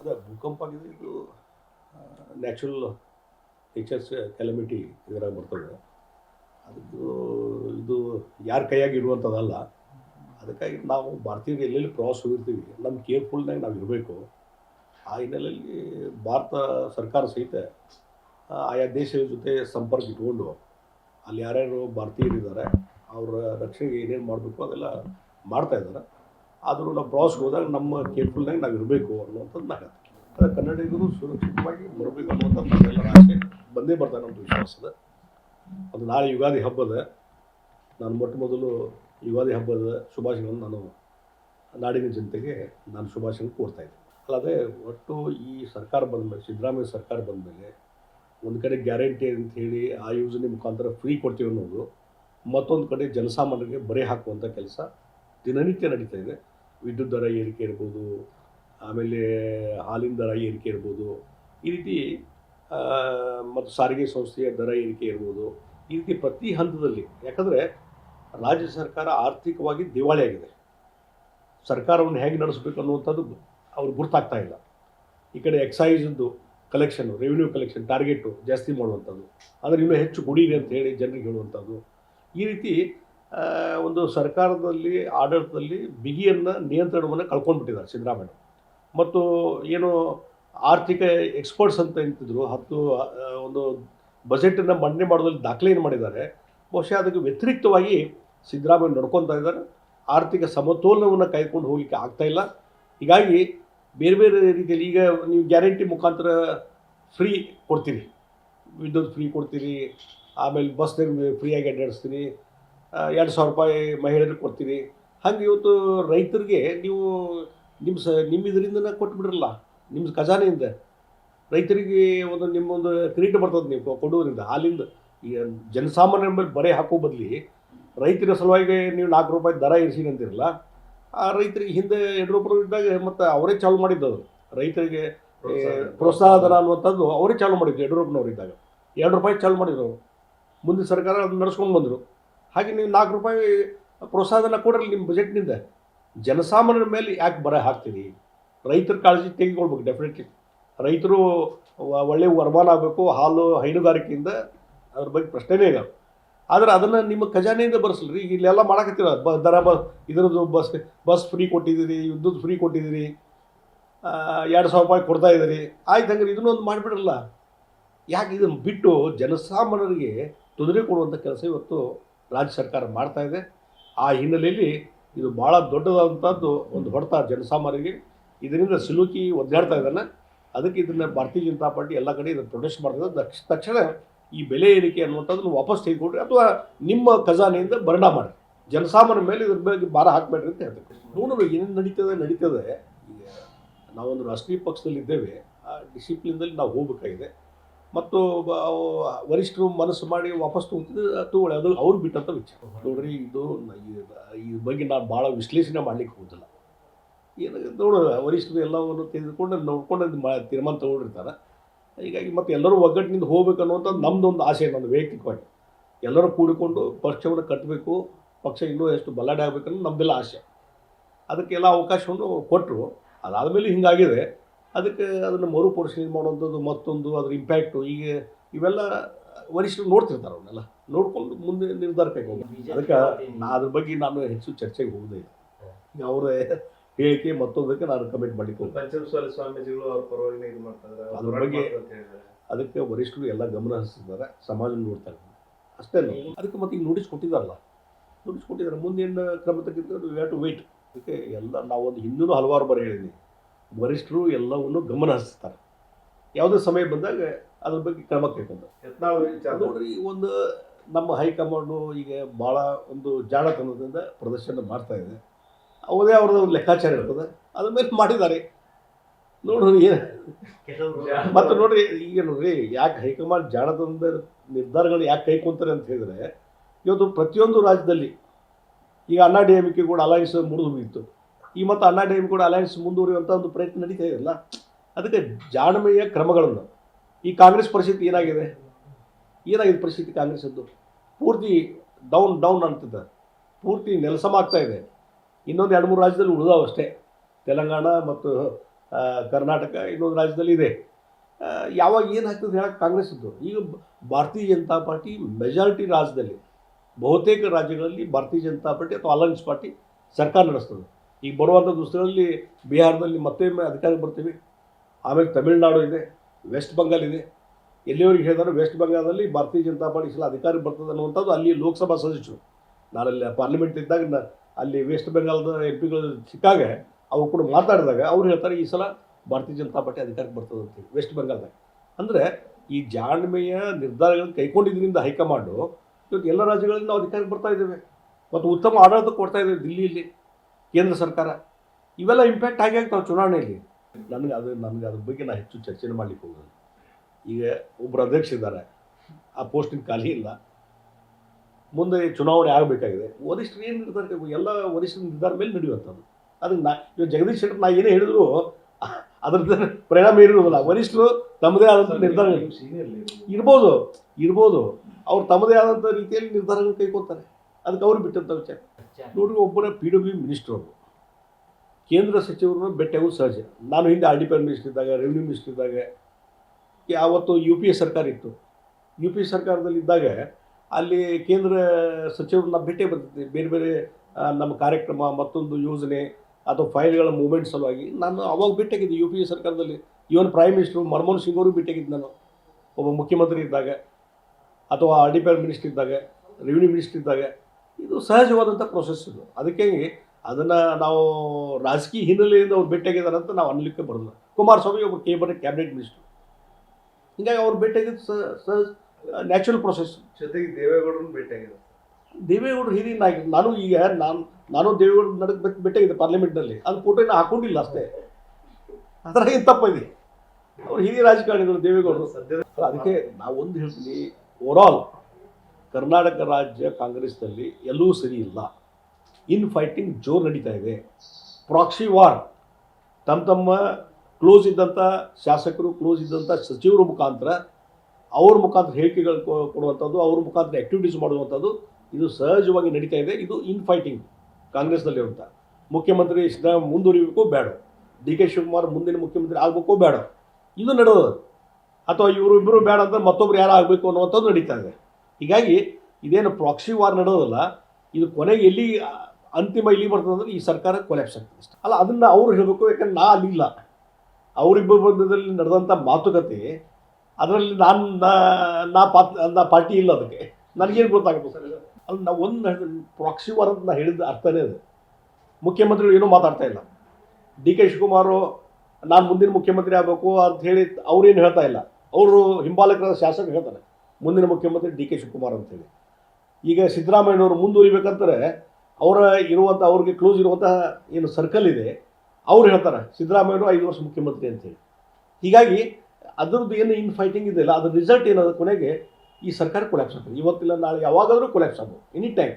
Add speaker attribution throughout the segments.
Speaker 1: ಅದೇ ಭೂಕಂಪ ಆಗಿದೆ ಇದು ನ್ಯಾಚುರಲ್ ನೇಚರ್ಸ್ ಕ್ಯಾಲಮಿಟಿ ಇದರಾಗ ಬರ್ತದೆ. ಅದಕ್ಕೆ ಇದು ಯಾರ ಕೈಯಾಗಿ ಇರುವಂಥದ್ದಲ್ಲ ಅದಕ್ಕಾಗಿ ನಾವು ಭಾರತೀಯರು ಎಲ್ಲೆಲ್ಲಿ ಪ್ರವಾಸ ಹೋಗಿರ್ತೀವಿ ನಮ್ಮ ಕೇರ್ಫುಲ್ನಾಗ ನಾವು ಇರಬೇಕು. ಆ ಹಿನ್ನೆಲೆಯಲ್ಲಿ ಭಾರತ ಸರ್ಕಾರ ಸಹಿತ ಆಯಾ ದೇಶದ ಜೊತೆ ಸಂಪರ್ಕ ಇಟ್ಕೊಂಡು ಅಲ್ಲಿ ಯಾರ್ಯಾರು ಭಾರತೀಯರಿದ್ದಾರೆ ಅವರ ರಕ್ಷಣೆಗೆ ಏನೇನು ಮಾಡಬೇಕು ಅದೆಲ್ಲ ಮಾಡ್ತಾ ಇದ್ದಾರೆ ಆದರೂ ನಾವು ಪ್ರವಾಸಕ್ಕೆ ಹೋದಾಗ ನಮ್ಮ ಕೇರ್ಫುಲ್ನಾಗ ನಾವು ಇರಬೇಕು ಅನ್ನುವಂಥದ್ದು ನಾನು ಕನ್ನಡಿಗರು ಸುರಕ್ಷಿತವಾಗಿ ಬರಬೇಕು ಅನ್ನುವಂಥದ್ದು ನಮ್ಮೆಲ್ಲರ ಆಸೆ. ಬಂದೇ ಬರ್ತಾರೆ ನಮ್ಮದು ವಿಶ್ವಾಸದ. ಅದು ನಾಳೆ ಯುಗಾದಿ ಹಬ್ಬದ, ನಾನು ಮೊಟ್ಟ ಮೊದಲು ಯುಗಾದಿ ಹಬ್ಬದ ಶುಭಾಶಯಗಳನ್ನು ನಾನು ನಾಡಿನ ಜನತೆಗೆ ನಾನು ಶುಭಾಶಯ ಕೋರ್ತಾ ಇದ್ದೀನಿ. ಅಲ್ಲದೆ ಒಟ್ಟು ಈ ಸರ್ಕಾರ ಬಂದ ಮೇಲೆ, ಸಿದ್ದರಾಮಯ್ಯ ಸರ್ಕಾರ ಬಂದ ಮೇಲೆ ಒಂದು ಕಡೆ ಗ್ಯಾರಂಟಿ ಅಂತ ಹೇಳಿ ಆ ಯೋಜನೆ ಮುಖಾಂತರ ಫ್ರೀ ಕೊಡ್ತೀವಿ ಅನ್ನೋದು, ಮತ್ತೊಂದು ಕಡೆ ಜನಸಾಮಾನ್ಯರಿಗೆ ಬರೆ ಹಾಕುವಂಥ ಕೆಲಸ ದಿನನಿತ್ಯ ನಡೀತಾ ಇದೆ. ವಿದ್ಯುತ್ ದರ ಏರಿಕೆ ಇರ್ಬೋದು, ಆಮೇಲೆ ಹಾಲಿನ ದರ ಏರಿಕೆ ಇರ್ಬೋದು, ಈ ರೀತಿ ಮತ್ತು ಸಾರಿಗೆ ಸಂಸ್ಥೆಯ ದರ ಏರಿಕೆ ಇರ್ಬೋದು, ಈ ರೀತಿ ಪ್ರತಿ ಹಂತದಲ್ಲಿ. ಯಾಕಂದರೆ ರಾಜ್ಯ ಸರ್ಕಾರ ಆರ್ಥಿಕವಾಗಿ ದಿವಾಳಿಯಾಗಿದೆ ಸರ್ಕಾರವನ್ನು ಹೇಗೆ ನಡೆಸಬೇಕು ಅನ್ನುವಂಥದ್ದು ಅವ್ರು ಗುರ್ತಾಗ್ತಾ ಇಲ್ಲ. ಈ ಕಡೆ ಎಕ್ಸೈಸ್ದು ಕಲೆಕ್ಷನ್ ರೆವಿನ್ಯೂ ಕಲೆಕ್ಷನ್ ಟಾರ್ಗೆಟು ಜಾಸ್ತಿ ಮಾಡುವಂಥದ್ದು. ಆದರೆ ಇನ್ನೂ ಹೆಚ್ಚು ಕೊಡಿರಿ ಅಂತ ಹೇಳಿ ಜನರಿಗೆ ಹೇಳುವಂಥದ್ದು. ಈ ರೀತಿ ಒಂದು ಸರ್ಕಾರದಲ್ಲಿ, ಆಡಳಿತದಲ್ಲಿ ಬಿಗಿಯನ್ನು ನಿಯಂತ್ರಣವನ್ನು ಕಳ್ಕೊಂಡ್ಬಿಟ್ಟಿದ್ದಾರೆ ಸಿದ್ದರಾಮಯ್ಯ. ಮತ್ತು ಏನು ಆರ್ಥಿಕ ಎಕ್ಸ್ಪರ್ಟ್ಸ್ ಅಂತ ಹೇಳ್ತಿದ್ರು, ಹತ್ತು ಒಂದು ಬಜೆಟನ್ನು ಮಂಡನೆ ಮಾಡೋದ್ರಲ್ಲಿ ದಾಖಲೆಯನ್ನು ಮಾಡಿದ್ದಾರೆ, ಬಹುಶಃ ಅದಕ್ಕೆ ವ್ಯತಿರಿಕ್ತವಾಗಿ ಸಿದ್ದರಾಮಯ್ಯ ನಡ್ಕೊತಾ ಇದ್ದಾರೆ. ಆರ್ಥಿಕ ಸಮತೋಲನವನ್ನು ಕಾಯ್ಕೊಂಡು ಹೋಗಲಿಕ್ಕೆ ಆಗ್ತಾಯಿಲ್ಲ ಹೀಗಾಗಿ ಬೇರೆ ಬೇರೆ ರೀತಿಯಲ್ಲಿ ಈಗ ನೀವು ಗ್ಯಾರಂಟಿ ಮುಖಾಂತರ ಫ್ರೀ ಕೊಡ್ತೀರಿ. ವಿದ್ಯುತ್ ಫ್ರೀ ಕೊಡ್ತೀರಿ, ಆಮೇಲೆ ಬಸ್ನಾಗ ಫ್ರೀಯಾಗಿ ಅಡ್ಡಾಡಿಸ್ತೀರಿ ಎರಡು ಸಾವಿರ ರೂಪಾಯಿ ಮಹಿಳೆಯರಿಗೆ ಕೊಡ್ತೀರಿ ಹಂಗೆ ಇವತ್ತು ರೈತರಿಗೆ ನೀವು ನಿಮ್ಮ ಸ ನಿಮ್ಮ ಇದರಿಂದನೇ ಕೊಟ್ಬಿಡ್ರಲ್ಲ ನಿಮ್ಮ ಖಜಾನೆಯಿಂದ. ರೈತರಿಗೆ ಒಂದು ನಿಮ್ಮೊಂದು ಕ್ರೀಟ್ ಬರ್ತದೆ ನೀವು ಕೊಡೋದ್ರಿಂದ ಹಾಲಿಂದ ಈಗ ಜನಸಾಮಾನ್ಯರ ಮೇಲೆ ಬರೆ ಹಾಕೋ ಬದಲಿ ರೈತರ ಸಲುವಾಗಿ ನೀವು ನಾಲ್ಕು ರೂಪಾಯಿ ದರ ಇರಿಸಿ ಅಂತಿರಲ್ಲ ಆ ರೈತರಿಗೆ ಹಿಂದೆ ಯಡಿಯೂರಪ್ಪರು ಇದ್ದಾಗ ಮತ್ತು ಅವರೇ ಚಾಲು ಮಾಡಿದ್ದು ರೈತರಿಗೆ ಪ್ರೋತ್ಸಾಹ. ದರ ಅನ್ನುವಂಥದ್ದು ಅವರೇ ಚಾಲು ಮಾಡಿದ್ದು ಯಡಿಯೂರಪ್ಪನವ್ರು ಇದ್ದಾಗ. ಎರಡು ರೂಪಾಯಿ ಚಾಲು ಮಾಡಿದ್ರು. ಮುಂದಿನ ಸರ್ಕಾರ ಅದನ್ನ ನಡೆಸ್ಕೊಂಡು ಬಂದರು. ಹಾಗೆ ನೀವು ನಾಲ್ಕು ರೂಪಾಯಿ ಪ್ರೋತ್ಸಾಹನ ಕೊಡ್ರಿ ನಿಮ್ಮ ಬಜೆಟ್ನಿಂದ. ಜನಸಾಮಾನ್ಯರ ಮೇಲೆ ಯಾಕೆ ಬರ ಹಾಕ್ತೀರಿ? ರೈತರ ಕಾಳಜಿ ತೆಗೆದುಕೊಳ್ಬೇಕು ಡೆಫಿನೆಟ್ಲಿ ರೈತರು ಒಳ್ಳೆಯ ಒಳ್ಳೆ ವರಮಾನ ಆಗಬೇಕು, ಹಾಲು ಹೈನುಗಾರಿಕೆಯಿಂದ ಅದ್ರ ಬಗ್ಗೆ ಪ್ರಶ್ನೆನೇ ಇಲ್ಲ. ಆದರೆ ಅದನ್ನು ನಿಮ್ಮ ಖಜಾನೆಯಿಂದ ಬರೆಸಲ್ರಿ ಇಲ್ಲೆಲ್ಲ ಮಾಡಕತ್ತಿರ? ಬ, ದರ ಬ, ಇದರದ್ದು ಬಸ್ ಬಸ್ ಫ್ರೀ ಕೊಟ್ಟಿದ್ದೀರಿ ಯುದ್ಧದ ಫ್ರೀ ಕೊಟ್ಟಿದ್ದೀರಿ ಎರಡು ಸಾವಿರ ರೂಪಾಯಿ ಕೊಡ್ತಾ ಇದ್ದೀರಿ. ಆಯ್ತು ಹಂಗಾರೆ ಇದನ್ನೊಂದು ಮಾಡಿಬಿಡಲ್ಲ ಯಾಕೆ ಇದನ್ನು ಬಿಟ್ಟು ಜನಸಾಮಾನ್ಯರಿಗೆ ತೊಂದರೆ ಕೊಡುವಂಥ ಕೆಲಸ ಇವತ್ತು ರಾಜ್ಯ ಸರ್ಕಾರ ಮಾಡ್ತಾ ಇದೆ. ಆ ಹಿನ್ನೆಲೆಯಲ್ಲಿ ಇದು ಭಾಳ ದೊಡ್ಡದಾದಂಥದ್ದು ಒಂದು ಹೊಡೆತ ಜನಸಾಮಾನ್ಯರಿಗೆ. ಇದರಿಂದ ಸಿಲುಕಿ ಒದ್ದಾಡ್ತಾ ಇದ್ದಾನೆ. ಅದಕ್ಕೆ ಇದನ್ನು ಭಾರತೀಯ ಜನತಾ ಪಾರ್ಟಿ ಎಲ್ಲ ಕಡೆ ಇದನ್ನು ಪ್ರೊಟೆಸ್ಟ್ ಮಾಡ್ತಾ ತಕ್ಷಣ ಈ ಬೆಲೆ ಏರಿಕೆ ಅನ್ನುವಂಥದ್ದನ್ನು ವಾಪಸ್ ತೆಗೆದುಕೊಡ್ರಿ ಅಥವಾ ನಿಮ್ಮ ಖಜಾನೆಯಿಂದ ಭರಣ ಮಾಡಿ. ಜನಸಾಮಾನ್ಯರ ಮೇಲೆ ಇದ್ರ ಮೇಲೆ ಭಾರ ಹಾಕಬೇಡ್ರಿ ಅಂತ ಹೇಳ್ತಾರೆ ನೋಡೋಣ ಏನೇನು ನಡೀತದೆ ನಡೀತದೆ. ನಾವೊಂದು ರಾಷ್ಟ್ರೀಯ ಪಕ್ಷದಲ್ಲಿ ಇದ್ದೇವೆ ಆ ಡಿಸಿಪ್ಲಿನ್ದಲ್ಲಿ ನಾವು ಹೋಗಬೇಕಾಗಿದೆ. ಮತ್ತು ವರಿಷ್ಠರು ಮನಸ್ಸು ಮಾಡಿ ವಾಪಸ್ ತಗೋತಿದ್ರೆ ತಗೊಳ್ಳಿ ಅದು ಅವ್ರು ಬಿಟ್ಟಂಥ ವಿಚಾರ. ನೋಡ್ರಿ, ಇದು ಈ- ಬಗ್ಗೆ ನಾನು ಭಾಳ ವಿಶ್ಲೇಷಣೆ ಮಾಡ್ಲಿಕ್ಕೆ ಹೋಗೋದಿಲ್ಲ. ಏನು ನೋಡ್ರಿ ವರಿಷ್ಠರು ಎಲ್ಲವನ್ನು ತೆಗೆದುಕೊಂಡು ನೋಡ್ಕೊಂಡು ಮಾ ತೀರ್ಮಾನ ತಗೊಂಡಿರ್ತಾರೆ. ಹೀಗಾಗಿ ಮತ್ತೆ ಎಲ್ಲರೂ ಒಗ್ಗಟ್ಟಿನಿಂದ ಹೋಗ್ಬೇಕು ಅನ್ನುವಂಥದ್ದು ನಮ್ಮದೊಂದು ಆಸೆ ನನ್ನ ವೈಯಕ್ತಿಕವಾಗಿ. ಎಲ್ಲರೂ ಕೂಡಿಕೊಂಡು ಪಕ್ಷವನ್ನು ಕಟ್ಟಬೇಕು ಪಕ್ಷ ಇನ್ನೂ ಎಷ್ಟು ಬಲಾಢ್ಯ ಆಗಬೇಕನ್ನೋ ನಮ್ಮದೆಲ್ಲ ಆಸೆ. ಅದಕ್ಕೆಲ್ಲ ಅವಕಾಶವನ್ನು ಕೊಟ್ಟರು ಅದಾದಮೇಲೆ ಹಿಂಗಾಗಿದೆ. ಅದಕ್ಕೆ ಅದನ್ನು ಮರುಪರಿಶೀಲನೆ ಮಾಡುವಂಥದ್ದು ಮತ್ತೊಂದು ಅದ್ರ ಇಂಪ್ಯಾಕ್ಟು ಈಗ ಇವೆಲ್ಲ ವರಿಷ್ಠರು ನೋಡ್ತಿರ್ತಾರೆ ಅವನ್ನೆಲ್ಲ. ನೋಡ್ಕೊಂಡು ಮುಂದೆ ನಿರ್ಧಾರ ಕೈಗೊಂಡು. ಅದಕ್ಕೆ ನಾ ಅದ್ರ ಬಗ್ಗೆ ನಾನು ಹೆಚ್ಚು ಚರ್ಚೆಗೆ ಹೋಗೋದೇ ಇಲ್ಲ. ಈಗ ಅವರ ಹೇಳಿಕೆ ಮತ್ತೊಂದಕ್ಕೆ ನಾನು ಕಮೆಂಟ್ ಮಾಡಿಕೊಂಡು
Speaker 2: ಪಂಚಮಸಾಲಿ ಸ್ವಾಮೀಜಿಗಳು ಅವ್ರ ಪರವಾಗಿ ಇದು ಮಾಡ್ತಾರೆ
Speaker 1: ಅದ್ರ ಬಗ್ಗೆ-
Speaker 2: ಅಂತ ಹೇಳಿದ್ದಾರೆ.
Speaker 1: ಅದಕ್ಕೆ ವರಿಷ್ಠರು ಎಲ್ಲ ಗಮನ ಹರಿಸಿದ್ದಾರೆ. ಸಮಾಜ ನೋಡ್ತಾ ಇದ್ದಾರೆ. ಅಷ್ಟೇ ಅಲ್ಲ. ಅದಕ್ಕೆ ಮತ್ತೆ ಈಗ ನೋಟಿಸ್ ಕೊಟ್ಟಿದ್ದಾರಲ್ಲ. ನೋಟಿಸ್ ಕೊಟ್ಟಿದ್ದಾರೆ. ಮುಂದೇನು ಕ್ರಮ ತೆಗೆದು ವಿ ಟು ವೇಟ್ ಅದಕ್ಕೆ ಎಲ್ಲ ನಾವೊಂದು ಹಿಂದೂ ಹಲವಾರು ಬಾರಿ ಹೇಳಿದ್ವಿ ವರಿಷ್ಠರು ಎಲ್ಲವನ್ನು ಗಮನ ಹರಿಸ್ತಾರೆ. ಯಾವುದೇ ಸಮಯ ಬಂದಾಗ ಅದ್ರ ಬಗ್ಗೆ ಕ್ರಮ ಕೈಗೊಂಡು. ನೋಡ್ರಿ? ಒಂದು ನಮ್ಮ ಹೈಕಮಾಂಡು ಈಗ ಭಾಳ ಒಂದು ಜಾಣತನದಿಂದ ಪ್ರದರ್ಶನ ಮಾಡ್ತಾ ಇದೆ. ಅವರೇ ಅವ್ರದ್ದು ಒಂದು ಲೆಕ್ಕಾಚಾರ ಇರ್ತದೆ. ಅದ್ರ ಮೇಲೆ ಮಾಡಿದ್ದಾರೆ. ನೋಡ್ರಿ ಏನು ಮತ್ತು ನೋಡ್ರಿ ಈಗ ನೋಡ್ರಿ ಯಾಕೆ ಹೈಕಮಾಂಡ್ ಜಾಣತನದ ನಿರ್ಧಾರಗಳು ಯಾಕೆ ಕೈಕೊಂತಾರೆ ಅಂತ ಹೇಳಿದ್ರೆ ಇವತ್ತು ಪ್ರತಿಯೊಂದು ರಾಜ್ಯದಲ್ಲಿ ಈಗ ಅಣ್ಣಾ ಡಿ ಎಂ ಕೆ ಕೂಡ ಅಲಯನ್ಸ್ ಮುರಿದು ಹೋಗಿತ್ತು. ಈ ಮತ್ತು ಅಣ್ಣಾ ಡೈಮ್ ಕೂಡ ಅಲಯನ್ಸ್ ಮುಂದುವರಿಯುವಂಥ ಒಂದು ಪ್ರಯತ್ನ ನಡೀತಾ ಇದೆಯಲ್ಲ ಅದಕ್ಕೆ ಜಾಣ್ಮೆಯ ಕ್ರಮಗಳನ್ನು. ಈ ಕಾಂಗ್ರೆಸ್ ಪರಿಸ್ಥಿತಿ ಏನಾಗಿದೆ? ಏನಾಗಿದೆ ಪರಿಸ್ಥಿತಿ ಕಾಂಗ್ರೆಸ್ದು ಪೂರ್ತಿ ಡೌನ್ ಡೌನ್ ಅಂತಿದ್ದ ಪೂರ್ತಿ ನೆಲಸಮ ಆಗ್ತಾ ಇದೆ. ಇನ್ನೊಂದು ಎರಡು, ಮೂರು ರಾಜ್ಯದಲ್ಲಿ ಉಳಿದಾವ ಅಷ್ಟೇ. ತೆಲಂಗಾಣ ಮತ್ತು ಕರ್ನಾಟಕ ಇನ್ನೊಂದು ರಾಜ್ಯದಲ್ಲಿ ಇದೆ. ಯಾವಾಗ ಏನು ಆಗ್ತದೆ ಹೇಳಕ್ಕೆ ಕಾಂಗ್ರೆಸ್ ಇದ್ದು ಈಗ ಭಾರತೀಯ ಜನತಾ ಪಾರ್ಟಿ ಮೆಜಾರಿಟಿ ರಾಜ್ಯದಲ್ಲಿ, ಬಹುತೇಕ ರಾಜ್ಯಗಳಲ್ಲಿ ಭಾರತೀಯ ಜನತಾ ಪಾರ್ಟಿ ಅಥವಾ ಅಲಯನ್ಸ್ ಪಾರ್ಟಿ ಸರ್ಕಾರ ನಡೆಸ್ತದೆ. ಈಗ ಬರುವಂಥ ದಿವಸಗಳಲ್ಲಿ ಬಿಹಾರದಲ್ಲಿ ಮತ್ತೊಮ್ಮೆ ಅಧಿಕಾರಕ್ಕೆ ಬರ್ತೀವಿ. ಆಮೇಲೆ ತಮಿಳುನಾಡು ಇದೆ, ವೆಸ್ಟ್ ಬಂಗಾಲ್ ಇದೆ. ಎಲ್ಲಿವರೆಗೆ ಹೇಳಿದಾರೆ ವೆಸ್ಟ್ ಬಂಗಾಲದಲ್ಲಿ ಭಾರತೀಯ ಜನತಾ ಪಾರ್ಟಿ ಸಲ ಅಧಿಕಾರಕ್ಕೆ ಬರ್ತದೆ ಅನ್ನುವಂಥದ್ದು ಅಲ್ಲಿ ಲೋಕಸಭಾ ಸದಸ್ಯರು. ನಾನಲ್ಲಿ ಪಾರ್ಲಿಮೆಂಟ್ ಇದ್ದಾಗ ಅಲ್ಲಿ ವೆಸ್ಟ್ ಬೆಂಗಾಲ್ದ ಎಂ ಪಿಗಳು ಸಿಕ್ಕಾಗ ಅವ್ರು ಕೂಡ ಮಾತಾಡಿದಾಗ ಅವ್ರು ಹೇಳ್ತಾರೆ ಈ ಸಲ ಭಾರತೀಯ ಜನತಾ ಪಾರ್ಟಿ ಅಧಿಕಾರಕ್ಕೆ ಬರ್ತದೆ ಅಂತ ವೆಸ್ಟ್ ಬೆಂಗಾಲ್ದಾಗ ಅಂದರೆ ಈ ಜಾಣ್ಮೆಯ ನಿರ್ಧಾರಗಳನ್ನು ಕೈಗೊಂಡಿದ್ದರಿಂದ ಹೈಕಮಾಂಡು ಇವತ್ತು ಎಲ್ಲ ರಾಜ್ಯಗಳಲ್ಲಿ ನಾವು ಅಧಿಕಾರಕ್ಕೆ ಬರ್ತಾ ಇದ್ದೇವೆ. ಮತ್ತು ಉತ್ತಮ ಆಡಳಿತ ಕೊಡ್ತಾ ಇದ್ದೇವೆ ದಿಲ್ಲಿಯಲ್ಲಿ. ಕೇಂದ್ರ ಸರ್ಕಾರ. ಇವೆಲ್ಲ ಇಂಪ್ಯಾಕ್ಟ್ ಆಗಿ ಆಗ್ತಾವೆ ಚುನಾವಣೆಯಲ್ಲಿ ನನಗೆ ಅದು ನನಗೆ ಅದ್ರ ಬಗ್ಗೆ ನಾನು ಹೆಚ್ಚು ಚರ್ಚೆ ಮಾಡ್ಲಿಕ್ಕೆ ಹೋಗೋದು ಈಗ ಒಬ್ಬರು ಅಧ್ಯಕ್ಷ ಇದ್ದಾರೆ. ಆ ಪೋಸ್ಟಿನ ಖಾಲಿ ಇಲ್ಲ. ಮುಂದೆ ಚುನಾವಣೆ ಆಗಬೇಕಾಗಿದೆ. ವರಿಷ್ಠರು ಏನು ನಿರ್ಧಾರ ಎಲ್ಲ ವರಿಷ್ಠರ ನಿರ್ಧಾರ ಮೇಲೆ ನಡೆಯುವಂಥದ್ದು. ಅದಕ್ಕೆ ನಾ ಇವಾಗ ಜಗದೀಶ್ ಶೆಟ್ಟರ್ ನಾ ಏನೇ ಹೇಳಿದ್ರು ಅದ್ರದ್ದು ಪರಿಣಾಮ ಇರುವುದಿಲ್ಲ. ವರಿಷ್ಠರು ತಮ್ಮದೇ ಆದಂಥ ನಿರ್ಧಾರ ಇರ್ಬೋದು. ಇರ್ಬೋದು ಅವ್ರು ತಮ್ಮದೇ ಆದಂಥ ರೀತಿಯಲ್ಲಿ ನಿರ್ಧಾರಗಳು ಕೈಗೊಳ್ತಾರೆ. ಅದಕ್ಕೆ ಅವ್ರು ಬಿಟ್ಟಂಥ ವಿಚಾರ ನೋಡ್ರಿ, ಒಬ್ಬರ ಪಿ ಡಬ್ಲ್ಯೂ ಮಿನಿಸ್ಟರ್ ಅವರು. ಕೇಂದ್ರ ಸಚಿವರನ್ನು ಭೇಟಿಯಾಗೋದು ಸಹಜ. ನಾನು ಹಿಂದೆ ಆರ್ ಡಿ ಪಿ ಮಿನಿಸ್ಟರ್ ಇದ್ದಾಗ ರೆವಿನ್ಯೂ ಮಿನಿಸ್ಟರ್ ಇದ್ದಾಗ, ಯಾವತ್ತು ಯು ಪಿ ಎ ಸರ್ಕಾರ ಇತ್ತು. ಯು ಪಿ ಎ ಸರ್ಕಾರದಲ್ಲಿದ್ದಾಗ ಅಲ್ಲಿ ಕೇಂದ್ರ ಸಚಿವರನ್ನ ಭೇಟಿ ಬರ್ತಿದ್ದೆ ಬೇರೆ ಬೇರೆ ನಮ್ಮ ಕಾರ್ಯಕ್ರಮ, ಮತ್ತೊಂದು ಯೋಜನೆ, ಅಥವಾ ಫೈಲ್ಗಳ ಮೂವ್ಮೆಂಟ್ ಸಲುವಾಗಿ ನಾನು ಅವಾಗ ಭೇಟಿಯಾಗಿದ್ದೆ ಯು ಪಿ ಎ ಸರ್ಕಾರದಲ್ಲಿ. Even prime minister Manmohan Singh ಅವರು ಭೇಟಿಯಾಗಿದ್ದು ನಾನು. ಒಬ್ಬ ಮುಖ್ಯಮಂತ್ರಿ ಇದ್ದಾಗ, ಅಥವಾ R D P R minister ಇದ್ದಾಗ ರೆವಿನ್ಯೂ ಮಿನಿಸ್ಟರ್ ಇದ್ದಾಗ. ಇದು ಸಹಜವಾದಂಥ ಪ್ರೊಸೆಸ್ ಇದು. ಅದಕ್ಕೆ ಅದನ್ನು ನಾವು ರಾಜಕೀಯ ಹಿನ್ನೆಲೆಯಿಂದ ಅವ್ರು ಭೇಟಿಯಾಗಿದ್ದಾರೆ ಅಂತ ನಾವು ಅನ್ಲಿಕ್ಕೆ ಬರೋಲ್ಲ ಕುಮಾರಸ್ವಾಮಿ ಒಬ್ಬ ಕೇಬರ್ ಕ್ಯಾಬಿನೆಟ್ ಮಿನಿಸ್ಟರ್ ಹೀಗಾಗಿ ಅವ್ರು ಭೇಟಿಯಾಗಿದ್ದು ಸಹಜ ನ್ಯಾಚುರಲ್ ಪ್ರೊಸೆಸ್
Speaker 2: ಜೊತೆಗೆ ದೇವೇಗೌಡರನ್ನು ಭೇಟಿಯಾಗಿದ್ದಾರೆ
Speaker 1: ದೇವೇಗೌಡರು ಹಿರಿಯ ನಾಯಕ ನಾನು ಈಗ ನಾನು ನಾನು ದೇವೇಗೌಡರು ನಡಕ್ ಭೇಟಿಯಾಗಿದ್ದೆ ಪಾರ್ಲಿಮೆಂಟ್ನಲ್ಲಿ ಅದು ಫೋಟೋ ಇನ್ನು ಹಾಕೊಂಡಿಲ್ಲ ಅಷ್ಟೇ. ಅದರ ಏನು ತಪ್ಪಿದೆ? ಅವ್ರು ಹಿರಿಯ ರಾಜಕಾರಣಿಗಳು ದೇವೇಗೌಡರು.
Speaker 2: ಸದ್ಯದ
Speaker 1: ಅದಕ್ಕೆ ನಾವು ಒಂದು ಹೇಳ್ತೀನಿ ಓವರಾಲ್ ಕರ್ನಾಟಕ ರಾಜ್ಯ ಕಾಂಗ್ರೆಸ್ನಲ್ಲಿ ಎಲ್ಲೂ ಸರಿ ಇಲ್ಲ. ಇನ್ ಫೈಟಿಂಗ್ ಜೋರು ನಡೀತಾ ಇದೆ. Proxy war. ತಮ್ಮ ತಮ್ಮ ಕ್ಲೋಸ್ ಇದ್ದಂಥ ಶಾಸಕರು, ಕ್ಲೋಸ್ ಇದ್ದಂಥ ಸಚಿವರ ಮುಖಾಂತರ ಅವ್ರ ಮುಖಾಂತರ ಹೇಳಿಕೆಗಳು ಕೊಡುವಂಥದ್ದು, ಅವ್ರ ಮುಖಾಂತರ ಆ್ಯಕ್ಟಿವಿಟೀಸ್ ಮಾಡುವಂಥದ್ದು ಇದು ಸಹಜವಾಗಿ ನಡೀತಾ ಇದೆ. ಇದು ಇನ್ ಫೈಟಿಂಗ್ ಕಾಂಗ್ರೆಸ್ನಲ್ಲಿ ಅಂತ. ಮುಖ್ಯಮಂತ್ರಿ ಸಿದ್ದರಾಮಯ್ಯ ಮುಂದುವರಿಬೇಕು, ಬೇಡ. ಡಿ ಕೆ ಶಿವಕುಮಾರ್ ಮುಂದಿನ ಮುಖ್ಯಮಂತ್ರಿ ಆಗಬೇಕು, ಬೇಡ. ಇದು ನಡೆದದು ಅಥವಾ ಇವರು ಇಬ್ಬರು ಬೇಡ ಅಂತ ಮತ್ತೊಬ್ರು ಯಾರು ಆಗಬೇಕು ಅನ್ನುವಂಥದ್ದು ನಡೀತಾ ಇದೆ. ಹೀಗಾಗಿ ಇದೇನು ಪ್ರಾಕ್ಸಿ ವಾರ್ ನಡೆಯೋದಲ್ಲ ಇದು ಕೊನೆಗೆ ಎಲ್ಲಿ ಅಂತಿಮ ಇಲ್ಲಿ ಬರ್ತದೆ ಅಂದ್ರೆ ಈ ಸರ್ಕಾರ ಕೊಲ್ಯಾಪ್ಸ್ ಆಗ್ತದೆ ಅಷ್ಟೇ. ಅಲ್ಲ ಅದನ್ನು ಅವರು ಹೇಳಬೇಕು ಯಾಕಂದ್ರೆ ನಾ ಅಲ್ಲಿಲ್ಲ. ಅವರಿಬ್ಬರು ಬಂಧದಲ್ಲಿ ನಡೆದಂಥ ಮಾತುಕತೆ ಅದರಲ್ಲಿ ನಾನು ನಾ- ನಾ ಪಾತ್ ನಾ ಪಾರ್ಟಿ ಇಲ್ಲ ಅದಕ್ಕೆ. ನನಗೇನು ಗೊತ್ತಾಗಬೇಕು? ಸರ್ ಅಲ್ಲಿ ನಾವು ಒಂದು ಪ್ರಾಕ್ಸಿ ವಾರ್ ಅಂತ ನಾ ಹೇಳಿದ ಅರ್ಥನೇ ಅದು. ಮುಖ್ಯಮಂತ್ರಿಗಳು ಏನೂ ಮಾತಾಡ್ತಾ ಇಲ್ಲ. ಡಿ ಕೆ ಶಿವಕುಮಾರು ನಾನು ಮುಂದಿನ ಮುಖ್ಯಮಂತ್ರಿ ಆಗಬೇಕು ಅಂತ ಹೇಳಿ ಅವ್ರೇನು ಹೇಳ್ತಾ ಇಲ್ಲ. ಅವರು ಹಿಂಬಾಲಕರ ಶಾಸಕ ಹೇಳ್ತಾರೆ. ಮುಂದಿನ ಮುಖ್ಯಮಂತ್ರಿ ಡಿ ಕೆ ಶಿವಕುಮಾರ್ ಅಂತೇಳಿ. ಈಗ ಸಿದ್ದರಾಮಯ್ಯನವರು ಮುಂದುವರಿಬೇಕಂತಾರೆ ಅವರ ಇರುವಂಥ ಅವ್ರಿಗೆ ಕ್ಲೋಸ್ ಇರುವಂಥ ಏನು ಸರ್ಕಲ್ ಇದೆ, ಅವ್ರು ಹೇಳ್ತಾರೆ ಸಿದ್ದರಾಮಯ್ಯವರು ಐದು ವರ್ಷ ಮುಖ್ಯಮಂತ್ರಿ ಅಂತೇಳಿ. ಹೀಗಾಗಿ ಅದರದ್ದು ಏನು ಇನ್ ಫೈಟಿಂಗ್ ಇದೆಯಲ್ಲ, ಅದ್ರ ರಿಸಲ್ಟ್ ಏನದ ಕೊನೆಗೆ ಈ ಸರ್ಕಾರ ಕೊಲ್ಯಾಪ್ಸ್ ಆಗ್ತದೆ. ಇವತ್ತಿಲ್ಲ, ನಾಳೆ ಯಾವಾಗಾದರೂ ಕೊಲ್ಯಾಪ್ಸ್ ಆಗ್ಬೋದು ಎನಿ ಟೈಮ್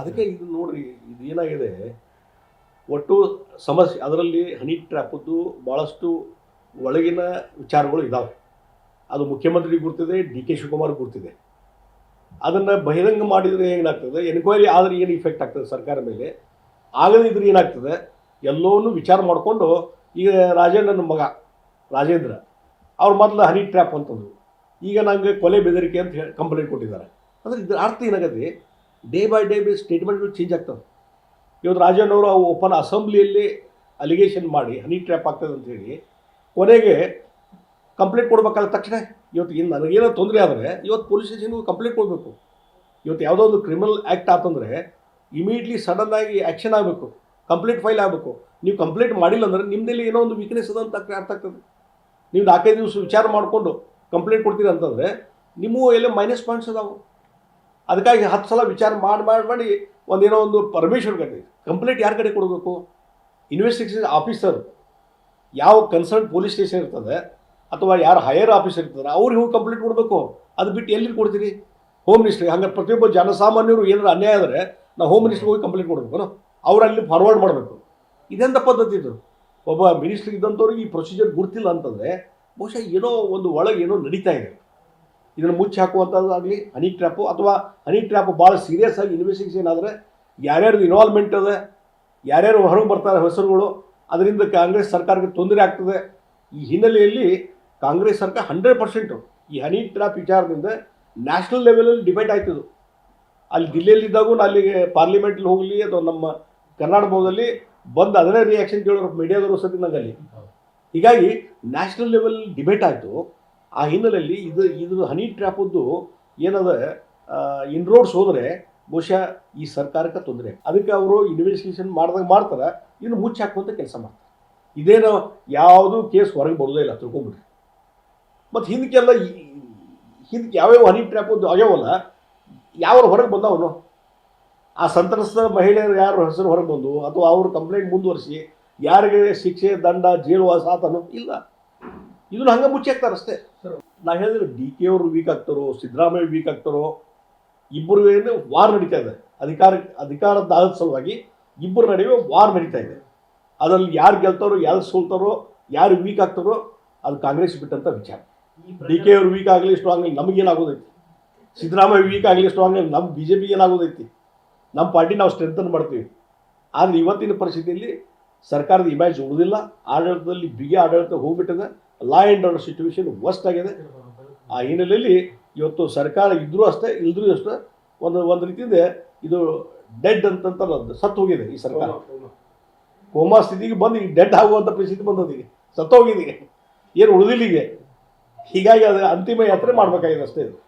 Speaker 1: ಅದಕ್ಕೆ ಇದು ನೋಡಿರಿ, ಇದು ಏನಾಗಿದೆ, ಒಟ್ಟು ಸಮಸ್ಯೆ, ಅದರಲ್ಲಿ ಹನಿ ಟ್ರ್ಯಾಪದ್ದು ಭಾಳಷ್ಟು ಒಳಗಿನ ವಿಚಾರಗಳು ಇದ್ದಾವೆ ಅದು ಮುಖ್ಯಮಂತ್ರಿ ಗುರ್ತಿದೆ, ಡಿ ಕೆ ಶಿವಕುಮಾರ್ ಗುರ್ತಿದೆ. ಅದನ್ನು ಬಹಿರಂಗ ಮಾಡಿದರೆ ಏನಾಗ್ತದೆ ಎನ್ಕ್ವೈರಿ ಆದರೆ ಏನು ಇಫೆಕ್ಟ್ ಆಗ್ತದೆ ಸರ್ಕಾರ ಮೇಲೆ? ಆಗದಿದ್ರೆ ಏನಾಗ್ತದೆ? ಎಲ್ಲವನ್ನೂ ವಿಚಾರ ಮಾಡಿಕೊಂಡು, ಈಗ ರಾಜೇಂದ್ರನ ಮಗ, ರಾಜೇಂದ್ರ, ಅವ್ರ ಮೊದಲು ಹನಿ ಟ್ರ್ಯಾಪ್ ಅಂತಂದರು. ಈಗ ನನಗೆ ಕೊಲೆ ಬೆದರಿಕೆ ಅಂತ ಹೇಳಿ ಕಂಪ್ಲೇಂಟ್ ಕೊಟ್ಟಿದ್ದಾರೆ. ಅಂದರೆ ಇದ್ರ ಅರ್ಥ ಏನಾಗತ್ತೆ? ಡೇ ಬೈ ಡೇ ಬೈ ಸ್ಟೇಟ್ಮೆಂಟ್ಗಳು ಚೇಂಜ್ ಆಗ್ತವೆ. ಇವತ್ತು ರಾಜೇಂದ್ರ ಅವರು ಓಪನ್ ಅಸೆಂಬ್ಲಿಯಲ್ಲಿ ಅಲಿಗೇಷನ್ ಮಾಡಿ, ಹನಿ ಟ್ರ್ಯಾಪ್ ಆಗ್ತದೆ ಅಂತ ಹೇಳಿ, ಕೊನೆಗೆ ಕಂಪ್ಲೇಂಟ್ ಕೊಡ್ಬೇಕಾದ ತಕ್ಷಣ. ಇವತ್ತು ಇನ್ನು ನನಗೇನೋ ತೊಂದರೆ ಆದರೆ ಇವತ್ತು ಪೊಲೀಸ್ ಸ್ಟೇಷನ್ಗೂ ಕಂಪ್ಲೇಂಟ್ ಕೊಡಬೇಕು. ಇವತ್ತು ಯಾವುದೋ ಒಂದು ಕ್ರಿಮಿನಲ್ ಆ್ಯಕ್ಟ್ ಆತಂದರೆ ಇಮಿಡಿಯೇಟ್ಲಿ ಸಡನ್ ಆಗಿ ಆ್ಯಕ್ಷನ್ ಆಗಬೇಕು. ಕಂಪ್ಲೇಂಟ್ ಫೈಲ್ ಆಗಬೇಕು. ನೀವು ಕಂಪ್ಲೇಂಟ್ ಮಾಡಿಲ್ಲ ಅಂದರೆ ನಿಮ್ಮದಲ್ಲಿ ಏನೋ ಒಂದು ವೀಕ್ನೆಸ್ ಅದ ಅಂತ ಅರ್ಥ ಆಗ್ತದೆ. ನೀವು ನಾಲ್ಕೈದು ದಿವಸ ವಿಚಾರ ಮಾಡಿಕೊಂಡು ಕಂಪ್ಲೇಂಟ್ ಕೊಡ್ತೀರಿ ಅಂತಂದರೆ ನಿಮ್ಮ ಎಲ್ಲ ಮೈನಸ್ ಪಾಯಿಂಟ್ಸ್ ಅದಾವೆ. ಅದಕ್ಕಾಗಿ ಹತ್ತು ಸಲ ವಿಚಾರ ಮಾಡಿ ಮಾಡಿ ಮಾಡಿ ಒಂದೇನೋ ಒಂದು ಪರ್ಮಿಷನ್ ಕಟ್ಟಿ. ಕಂಪ್ಲೇಂಟ್ ಯಾರ ಕಡೆ ಕೊಡಬೇಕು? ಇನ್ವೆಸ್ಟಿಗೇಷನ್ ಆಫೀಸರ್ ಯಾವ ಕನ್ಸರ್ನ್ ಪೊಲೀಸ್ ಸ್ಟೇಷನ್ ಇರ್ತದೆ? ಅಥವಾ ಯಾರು ಹೈಯರ್ ಆಫೀಸರ್ ಇರ್ತಾರೆ, ಅವ್ರಿಗೆ ಹೋಗಿ ಕಂಪ್ಲೇಂಟ್ ಕೊಡಬೇಕು. ಅದು ಬಿಟ್ಟು ಎಲ್ಲಿ ಕೊಡ್ತೀರಿ? ಹೋಮ್ ಮಿನಿಸ್ಟ್ರಿಗೆ ಹಂಗೆ ಪ್ರತಿಯೊಬ್ಬ ಜನಸಾಮಾನ್ಯರು ಏನಾರು ಅನ್ಯಾಯ ಆದರೆ ನಾವು ಹೋಮ್ ಮಿನಿಸ್ಟ್ರಿಗೆ ಹೋಗಿ ಕಂಪ್ಲೇಂಟ್ ಕೊಡಬೇಕು ಅವ್ರು ಅಲ್ಲಿ ಫಾರ್ವರ್ಡ್ ಮಾಡಬೇಕು. ಇದೆಂಥ ಪದ್ಧತಿ ಇದು? ಒಬ್ಬ ಮಿನಿಸ್ಟ್ರಿ ಇದ್ದಂಥವ್ರಿಗೆ ಈ ಪ್ರೊಸೀಜರ್ ಗುರ್ತಿಲ್ಲ ಅಂತಂದರೆ ಬಹುಶಃ ಏನೋ ಒಂದು ಒಳಗೆ ಏನೋ ನಡೀತಾ ಇದೆ. ಇದನ್ನು ಮುಚ್ಚಿ ಹಾಕುವಂಥದ್ದಾಗಲಿ ಹನಿ ಟ್ರ್ಯಾಪು ಅಥವಾ ಹನಿ ಟ್ರ್ಯಾಪು ಭಾಳ ಸೀರಿಯಸ್ ಆಗಿ ಇನ್ವೆಸ್ಟಿಗೇಷನ್ ಆದರೆ ಯಾರ್ಯಾರು ಇನ್ವಾಲ್ವ್ಮೆಂಟ್ ಅದ, ಯಾರ್ಯಾರು ಹೊರಗೆ ಬರ್ತಾರೆ ಹೆಸರುಗಳು, ಅದರಿಂದ ಕಾಂಗ್ರೆಸ್ ಸರ್ಕಾರಕ್ಕೆ ತೊಂದರೆ ಆಗ್ತದೆ. ಈ ಹಿನ್ನೆಲೆಯಲ್ಲಿ ಕಾಂಗ್ರೆಸ್ ಸರ್ಕಾರ ಹಂಡ್ರೆಡ್ ಪರ್ಸೆಂಟು ಈ ಹನಿ ಟ್ರಾಪ್ ವಿಚಾರದಿಂದ ನ್ಯಾಷನಲ್ ಲೆವೆಲಲ್ಲಿ ಡಿಬೇಟ್ ಆಯ್ತದು. ಅಲ್ಲಿ ದಿಲ್ಲಿಯಲ್ಲಿದ್ದಾಗೂ ಅಲ್ಲಿಗೆ ಪಾರ್ಲಿಮೆಂಟಲ್ಲಿ ಹೋಗಲಿ ಅಥವಾ ನಮ್ಮ ಕನ್ನಡ ಭವನದಲ್ಲಿ ಬಂದು ಅದನ್ನೇ ರಿಯಾಕ್ಷನ್ ಕೇಳೋರು ಮೀಡಿಯಾದವರು ಸತಿ ನಂಗೆ ಅಲ್ಲಿ ಹೀಗಾಗಿ ನ್ಯಾಷನಲ್ ಲೆವೆಲ್ ಡಿಬೇಟ್ ಆಯಿತು. ಆ ಹಿನ್ನೆಲೆಯಲ್ಲಿ ಇದು ಇದು ಹನಿ ಟ್ರ್ಯಾಪದ್ದು ಏನದ ಇನ್ರೋಡ್ಸ್ ಹೋದರೆ ಬಹುಶಃ ಈ ಸರ್ಕಾರಕ್ಕೆ ತೊಂದರೆ. ಅದಕ್ಕೆ ಅವರು ಇನ್ವೆಸ್ಟಿಗೇಷನ್ ಮಾಡಿದಾಗ ಮಾಡ್ತಾರೆ, ಇನ್ನು ಮುಚ್ಚಿ ಹಾಕುವಂಥ ಕೆಲಸ ಮಾಡ್ತಾರೆ. ಇದೇನೋ ಯಾವುದು ಕೇಸ್ ಹೊರಗೆ ಬರೋದೇ ಇಲ್ಲ, ತಿಳ್ಕೊಂಬಿಡ್ರಿ. ಮತ್ತು ಹಿಂದಕ್ಕೆಲ್ಲ ಹಿಂದಕ್ಕೆ ಯಾವ್ಯಾವ ಹನಿ ಟ್ರ್ಯಾಪ್ ಆಗ್ಯಾವಲ್ಲ ಯಾವ ಹೊರಗೆ ಬಂದವನು ಆ ಸಂತ್ರಸ್ತ ಮಹಿಳೆಯರು ಯಾರು ಹೆಸರು ಹೊರಗೆ ಬಂದು ಅಥವಾ ಅವ್ರ ಕಂಪ್ಲೇಂಟ್ ಮುಂದುವರಿಸಿ ಯಾರಿಗೆ ಶಿಕ್ಷೆ ದಂಡ ಜೈಲುವಾಸ ಆತನು ಇಲ್ಲ. ಇದನ್ನು ಹಂಗೆ ಮುಚ್ಚಿ ಹಾಕ್ತಾರೆ ಅಷ್ಟೇ. ನಾ ಹೇಳಿದ್ರೆ ಡಿ ಕೆ ಅವರು ವೀಕ್ ಆಗ್ತಾರೋ ಸಿದ್ದರಾಮಯ್ಯ ವೀಕ್ ಆಗ್ತಾರೋ ಇಬ್ಬರು ಏನು ವಾರ್ ನಡೀತಾ ಇದೆ. ಅಧಿಕಾರ ಅಧಿಕಾರದ ಸಲುವಾಗಿ ಇಬ್ಬರ ನಡುವೆ ವಾರ್ ನಡೀತಾ ಇದೆ. ಅದರಲ್ಲಿ ಯಾರು ಗೆಲ್ತಾರೋ ಯಾರು ಸೋಲ್ತಾರೋ ಯಾರು ವೀಕ್ ಆಗ್ತಾರೋ ಅದು ಕಾಂಗ್ರೆಸ್ ಬಿಟ್ಟಂಥ ವಿಚಾರ. ಡಿ ಕೆ ಅವ್ರು ವೀಕ್ ಆಗಲಿ ಸ್ಟ್ರಾಂಗ್ ಆಗಲಿ ನಮಗೇನಾಗೋದೈತಿ ಸಿದ್ದರಾಮಯ್ಯ ವೀಕ್ ಆಗಲಿ ಸ್ಟ್ರಾಂಗ್ ಆಗಲಿ ನಮ್ಮ ಬಿ ಜೆ ಪಿಗೆ ಏನಾಗೋದೈತಿ? ನಮ್ಮ ಪಾರ್ಟಿ ನಾವು ಸ್ಟ್ರೆಂಥನ್ ಮಾಡ್ತೀವಿ. ಆದರೆ ಇವತ್ತಿನ ಪರಿಸ್ಥಿತಿಯಲ್ಲಿ ಸರ್ಕಾರದ ಇಮೇಜ್ ಉಳಿದಿಲ್ಲ. ಆಡಳಿತದಲ್ಲಿ ಬಿಗಿ ಆಡಳಿತ ಹೋಗ್ಬಿಟ್ಟಿದೆ. Law and order situation worst ಆಗಿದೆ. ಆ ಹಿನ್ನೆಲೆಯಲ್ಲಿ ಇವತ್ತು ಸರ್ಕಾರ ಇದ್ರೂ ಅಷ್ಟೇ, ಇಲ್ದ್ರೂ ಅಷ್ಟೇ ಒಂದು ಒಂದು ರೀತಿಯಿಂದ ಇದು ಡೆಡ್ ಅಂತಂತ ಸತ್ತು ಹೋಗಿದೆ ಈ ಸರ್ಕಾರ. ಕೋಮಾ ಸ್ಥಿತಿಗೆ ಬಂದು ಈಗ ಡೆಡ್ ಆಗುವಂಥ ಪರಿಸ್ಥಿತಿ ಬಂದದೀಗ. ಸತ್ತು ಹೋಗಿದೆ ಏನು ಉಳಿದಿಲ್ಲ ಈಗ. ಹೀಗಾಗಿ ಅದು ಅಂತಿಮ ಯಾತ್ರೆ ಮಾಡಬೇಕಾಗಿದೆ ಅಷ್ಟೇ ಇದು.